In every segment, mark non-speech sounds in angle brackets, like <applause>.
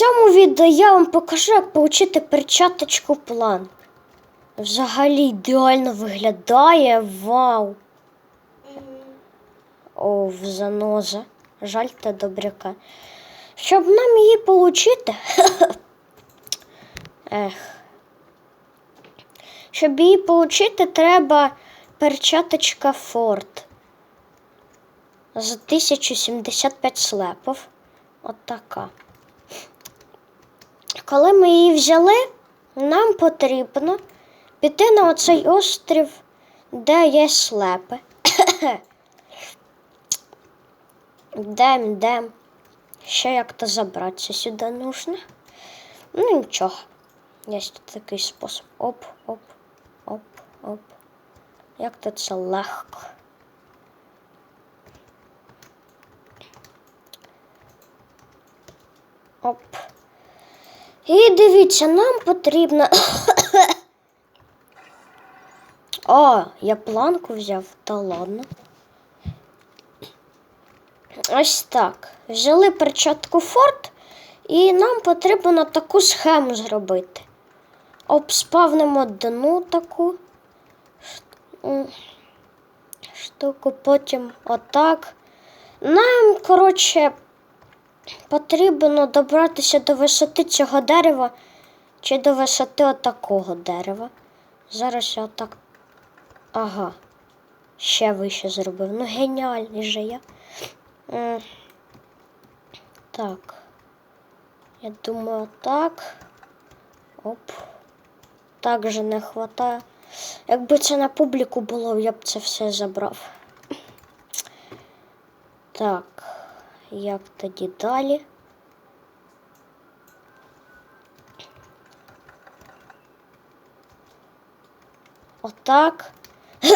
цьому відео я вам покажу, як отримати перчаточку план. Взагалі ідеально виглядає. Вау! О, заноза. Жаль та добряка. Щоб нам її отримати. <laughs> Ех. Щоб її отримати, треба перчаточка Форд. За 1075 слепов. От така. Коли ми її взяли, нам потрібно піти на оцей острів, де є слепи. <coughs> Дем, дем. Ще як-то забратися сюди нужно. Ну нічого. Є такий спосіб. Оп, оп, оп, оп. Як то це легко. Оп. І дивіться, нам потрібно. <coughs> О, я планку взяв, та ладно. Ось так. Взяли перчатку Форд, і нам потрібно таку схему зробити. Обспавнимо дну таку штуку, потім отак. Нам, коротше, потрібно добратися до висоти цього дерева чи до висоти отакого дерева. Зараз я отак. Ага. Ще вище зробив. Ну, геніальний же я. Так. Я думаю, так. Оп. Так же не вистачає. Якби це на публіку було, я б це все забрав. Так, як тоді далі? Отак. <clears throat>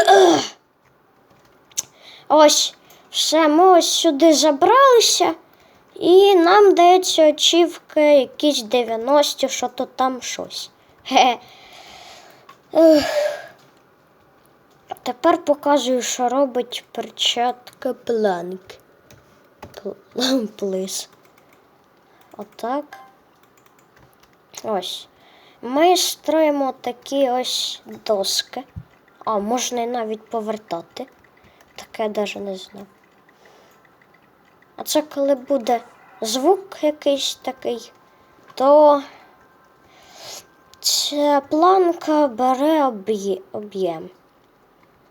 Ось, все, ми ось сюди забралися, і нам дається очівка якісь 90, що то там щось. Ех. Тепер показую, що робить перчатка планк. Пл- <laughs> Плис. Отак. Ось. Ми строїмо такі ось доски. А, можна і навіть повертати. Таке я навіть не знав. А це коли буде звук якийсь такий, то ця планка бере об'є- об'єм.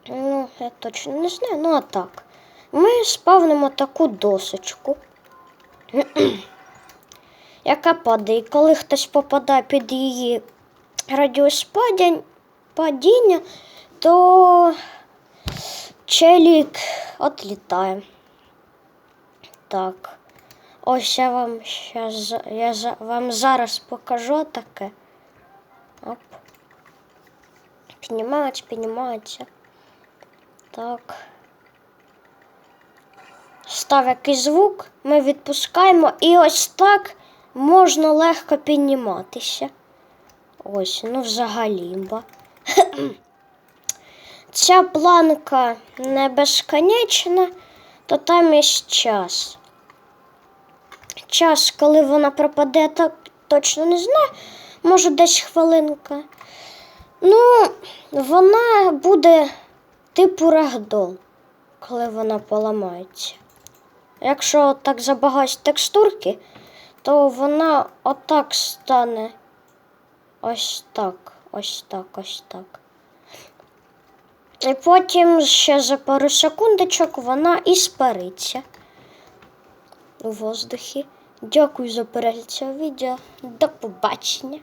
Ну, я точно не знаю, ну а так. Ми спавнимо таку досочку, <clears throat> яка падає. Коли хтось попадає під її радіус падіння, то челік отлітає. Так. Ось я вам щас, я вам зараз покажу таке. Оп. Піднімається, піднімається. Так. Став якийсь звук, ми відпускаємо, і ось так можна легко підніматися. Ось, ну взагалі. імба. <clears throat> Ця планка не безконечна, то там є час. Час, коли вона пропаде, так точно не знаю. Може, десь хвилинка. Ну, вона буде типу рагдол, коли вона поламається. Якщо так забагать текстурки, то вона отак стане. Ось так, ось так, ось так. І потім ще за пару секундочок вона і спариться у воздухі. Дякую за перегляд цього відео. До побачення.